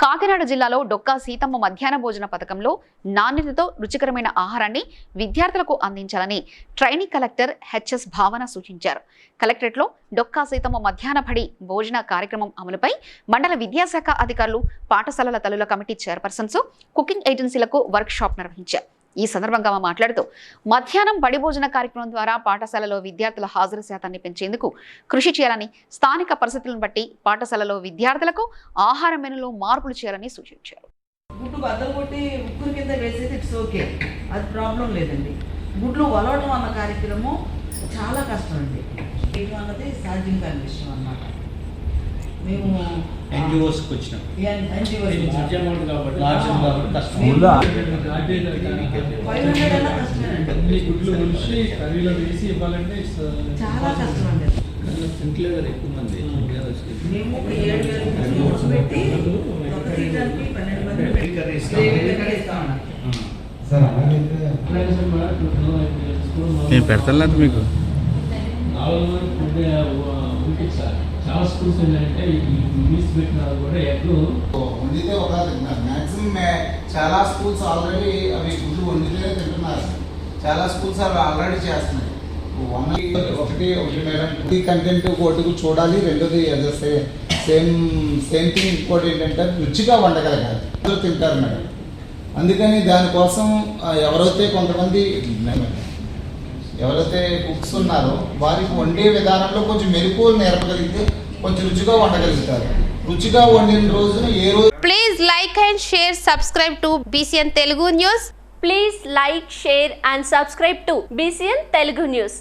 కాకినాడ జిల్లాలో డొక్కా సీతమ్మ మధ్యాహ్న భోజన పథకంలో నాణ్యతతో రుచికరమైన ఆహారాన్ని విద్యార్థులకు అందించాలని ట్రైనింగ్ కలెక్టర్ హెచ్ఎస్ భావన సూచించారు. కలెక్టరేట్లో డొక్కా సీతమ్మ మధ్యాహ్న పడి భోజన కార్యక్రమం అమలుపై మండల విద్యాశాఖ అధికారులు పాఠశాలల తల్లుల కమిటీ చైర్పర్సన్స్ కుకింగ్ ఏజెన్సీలకు వర్క్షాప్ నిర్వహించారు. ఈ సందర్భంగా ఆమె మాట్లాడుతూ మధ్యాహ్నం బడి భోజన కార్యక్రమం ద్వారా పాఠశాలలో విద్యార్థుల హాజరు శాతాన్ని పెంచేందుకు కృషి చేయాలని స్థానిక పరిస్థితులను బట్టి పాఠశాలలో విద్యార్థులకు ఆహార మెనులో మార్పులు చేయాలని సూచించారు. గుడ్డు బద్దలు కొట్టి ఉక్కురు కింద వేసేది ఇట్స్ ఓకే అది ప్రాబ్లం లేదండి. గుడ్లు వలవటం అన్న కార్యక్రమం చాలా కష్టం అండి ఇది అన్నది సాధ్యం కాని విషయం అన్నమాట. కష్టం. ఊళ్ళో ఫైవ్ హండ్రెడ్ అన్న కష్టమేనండి అన్ని గుడ్లు ఉంచి కర్రీలో వేసి ఇవ్వాలంటే it's, చాలా కష్టం అండి. తింటలేరు ఎక్కువ మంది మేము ఒక ఏడు వేల ఒక పన్నెండు ఇస్తాం. సార్ అలాగే నేను పెడతాను మీకు. నాలుగు చాలా స్కూల్స్ ఏంటంటే ఈ పెట్టినారు కూడా ఎట్లు వండితే ఒక మ్యాక్సిమం చాలా స్కూల్స్ ఆల్రెడీ అవి గుడ్లు వండితే తింటున్నారు. చాలా స్కూల్స్ అవి ఆల్రెడీ చేస్తున్నాయి. వన్ ఒకటి ఒకటి మేడం. ఈ కంటెంట్ ఒకటి చూడాలి రెండోది సేమ్ సేమ్ థింగ్ ఇంకోటి ఏంటంటే రుచిగా వండగలగాలి. అందరూ తింటారు మేడం. అందుకని దానికోసం ఎవరైతే కొంతమంది ఎవరైతే కుక్స్ ఉన్నారో వారికి వండే విధానంలో కొంచెం మెరుపులు నేర్పగలిగితే కొంచెం రుచిగా వండగలుగుతారు రుచిగా వండిన రోజున ఏ రోజు Please like and share, subscribe to BCN Telugu News. Please like, share and subscribe to BCN Telugu News.